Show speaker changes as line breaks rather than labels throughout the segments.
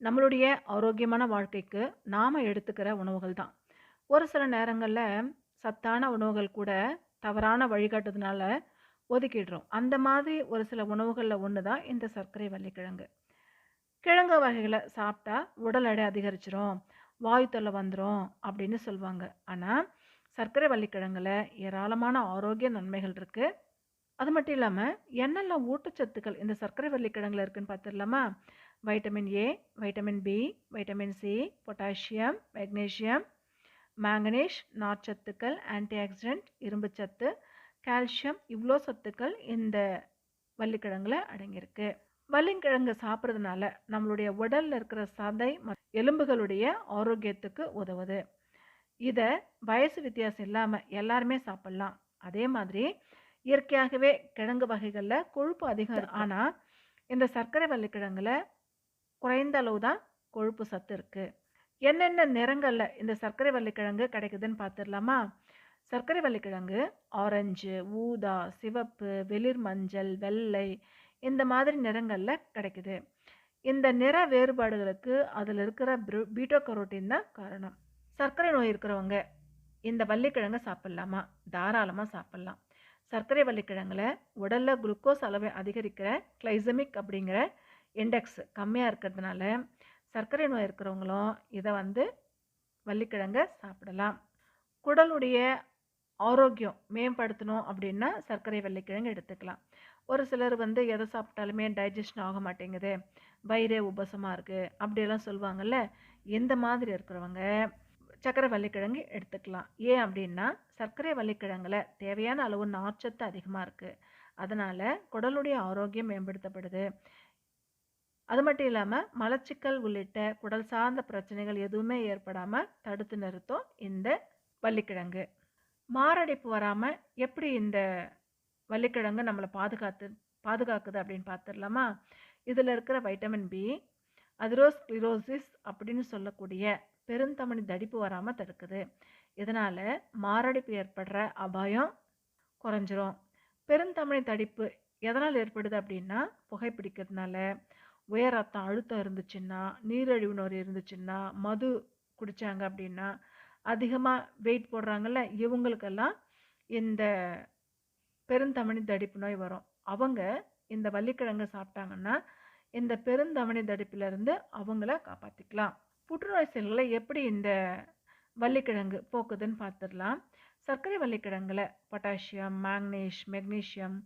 நம்மளுடைய ஆரோக்கியமான வாழ்க்கைக்கு நாம் எடுத்துக்கிற உணவுகள் தான். ஒரு சில நேரங்களில் சத்தான உணவுகள் கூட தவறான வழிகாட்டுறதுனால ஒதுக்கிடுறோம். அந்த மாதிரி ஒரு சில உணவுகளில் ஒன்று தான் இந்த சர்க்கரை வள்ளிக்கிழங்கு. கிழங்கு வகைகளை சாப்பிட்டா உடல் எடை அதிகரிச்சிரும், வாயு தொல்லை வந்துடும் அப்படின்னு சொல்லுவாங்க. ஆனால் சர்க்கரை வள்ளிக்கிழங்கில் ஏராளமான ஆரோக்கிய நன்மைகள் இருக்குது அது மட்டும் இல்லாமல் என்னெல்லாம் ஊட்டச்சத்துக்கள் இந்த சர்க்கரை வள்ளிக்கிழங்கில் இருக்குதுன்னு பார்த்துடலாமா? Vitamin A, vitamin B, vitamin C, potassium, magnesium, manganese, நார்ச்சத்துக்கள், antioxidant, இரும்புச்சத்து, கால்சியம் இவ்ளோ சத்துக்கள் இந்த வள்ளிக்கிழங்குல அடங்கியிருக்கு. வள்ளிக்கிழங்கு சாப்பிடுறதுனால நம்மளுடைய உடல்ல இருக்கிற சதை எலும்புகளுடைய ஆரோக்கியத்துக்கு உதவுது. இத வயசு வித்தியாசம் இல்லாம எல்லாருமே சாப்பிடலாம். அதே மாதிரி இயற்கையாகவே கிழங்கு வகைகள்ல கொழுப்பு அதிகம் இருக்கு. ஆனா, இந்த சர்க்கரை வள்ளிக்கிழங்குல குறைந்த அளவு தான் கொழுப்பு சத்து இருக்குது என்னென்ன நிறங்களில் இந்த சர்க்கரை வள்ளிக்கிழங்கு கிடைக்குதுன்னு பார்த்துடலாமா? சர்க்கரை வள்ளிக்கிழங்கு ஆரஞ்சு, ஊதா, சிவப்பு, வெளிர் மஞ்சள், வெள்ளை இந்த மாதிரி நிறங்களில் கிடைக்குது. இந்த நிற வேறுபாடுகளுக்கு அதில் இருக்கிற ப்ரு கரோட்டின் தான் காரணம். சர்க்கரை நோய் இருக்கிறவங்க இந்த வள்ளிக்கிழங்க சாப்பிட்லாமா தாராளமாக சாப்பிட்லாம் சர்க்கரை வள்ளிக்கிழங்குல உடலில் குளுக்கோஸ் அளவை அதிகரிக்கிற கிளைசெமிக் அப்படிங்கிற இண்டெக்ஸ் கம்மியாக இருக்கிறதுனால, சர்க்கரை நோய் இருக்கிறவங்களும் இதை வந்து வள்ளிக்கிழங்க சாப்பிடலாம். குடலுடைய ஆரோக்கியம் மேம்படுத்தணும் அப்படின்னா சர்க்கரை வள்ளிக்கிழங்கு எடுத்துக்கலாம். ஒரு சிலர் வந்து எதை சாப்பிட்டாலுமே டைஜஷன் ஆக மாட்டேங்குது, வயிறே உபசமாக இருக்குது அப்படியெல்லாம் சொல்லுவாங்கல்ல. இந்த மாதிரி இருக்கிறவங்க சர்க்கரை வள்ளிக்கிழங்கு எடுத்துக்கலாம். ஏன் அப்படின்னா, சர்க்கரை வள்ளிக்கிழங்குல தேவையான அளவு நார்ச்சத்து அதிகமாக இருக்குது அதனால் குடலுடைய ஆரோக்கியம் மேம்படுத்தப்படுது. அது மட்டும் இல்லாமல் மலச்சிக்கல் உள்ளிட்ட குடல் சார்ந்த பிரச்சனைகள் எதுவுமே ஏற்படாமல் தடுத்து நிறுத்தும் இந்த வள்ளிக்கிழங்கு. மாரடைப்பு வராமல் எப்படி இந்த வள்ளிக்கிழங்கு நம்மளை பாதுகாத்து பாதுகாக்குது அப்படின்னு பார்த்துடலாமா? இதில் இருக்கிற வைட்டமின் பி, அதிரோஸ்க்ளிரோசிஸ் அப்படின்னு சொல்லக்கூடிய பெருந்தமனி தடிப்பு வராமல் தடுக்குது. இதனால் மாரடைப்பு ஏற்படுற அபாயம் குறைஞ்சிரும். பெருந்தமனி தடிப்பு எதனால் ஏற்படுது அப்படின்னா, புகைப்பிடிக்கிறதுனால, உயர் ரத்த அழுத்தம் இருந்துச்சுன்னா, நீரிழிவு நோய் இருந்துச்சுன்னா, மது குடித்தாங்க அப்படின்னா, அதிகமாக வெயிட் போடுறாங்கல்ல, இவங்களுக்கெல்லாம் இந்த பெருந்தமனி தடிப்பு நோய் வரும். அவங்க இந்த வள்ளிக்கிழங்கு சாப்பிட்டாங்கன்னா, இந்த பெருந்தமனி தடிப்பிலிருந்து அவங்கள காப்பாற்றிக்கலாம் புற்றுநோய் செல்களை எப்படி இந்த வள்ளிக்கிழங்கு போக்குதுன்னு பார்த்துடலாம். சர்க்கரை வள்ளிக்கிழங்குல potassium, magnesium magnesium,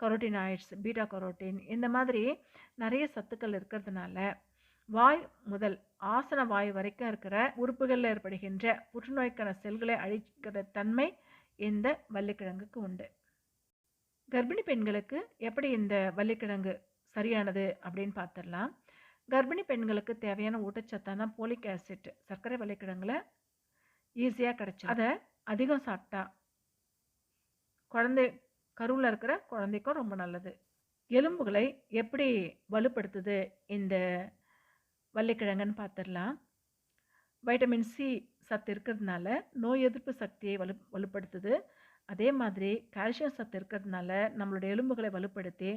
carotenoids, beta carotene இந்த மாதிரி நிறைய சத்துக்கள் இருக்கிறதுனால, வாய் முதல் ஆசன வாய் வரைக்கும் இருக்கிற உறுப்புகளில் ஏற்படுகின்ற புற்றுநோய்க்கான செல்களை அழிக்கிற தன்மை இந்த வள்ளிக்கிழங்குக்கு உண்டு. கர்ப்பிணி பெண்களுக்கு எப்படி இந்த வள்ளிக்கிழங்கு சரியானது அப்படின்னு பார்த்துடலாம். கர்ப்பிணி பெண்களுக்கு தேவையான ஊட்டச்சத்தான போலிக் ஆசிட் சர்க்கரை வள்ளிக்கிழங்குல ஈஸியாக கிடைச்சி அதை அதிகம் சாப்பிட்டா குழந்தை கருவில் இருக்கிற குழந்தைக்கும் ரொம்ப நல்லது. எலும்புகளை எப்படி வலுப்படுத்துது இந்த வள்ளிக்கிழங்குன்னு பார்த்துடலாம். வைட்டமின் சி சத்து இருக்கிறதுனால நோய் எதிர்ப்பு சக்தியை வலு வலுப்படுத்துது. அதே மாதிரி கால்சியம் சத்து இருக்கிறதுனால நம்மளுடைய எலும்புகளை வலுப்படுத்தி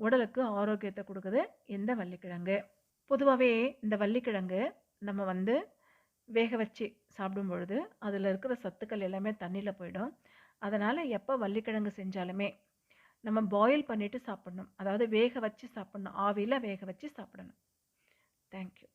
உடலுக்கு ஆரோக்கியத்தை கொடுக்குது இந்த வள்ளிக்கிழங்கு. பொதுவாகவே இந்த வள்ளிக்கிழங்கு நம்ம வந்து வேக வச்சு சாப்பிடும் பொழுது, அதில் இருக்கிற சத்துக்கள் எல்லாமே தண்ணியில் போயிடும். அதனால் எப்போ வள்ளிக்கிழங்கு செஞ்சாலுமே, நம்ம பாயில் பண்ணிவிட்டு சாப்பிடணும். அதாவது வேக வச்சு சாப்பிடணும். ஆவியில வேக வச்சு சாப்பிடணும். Thank you.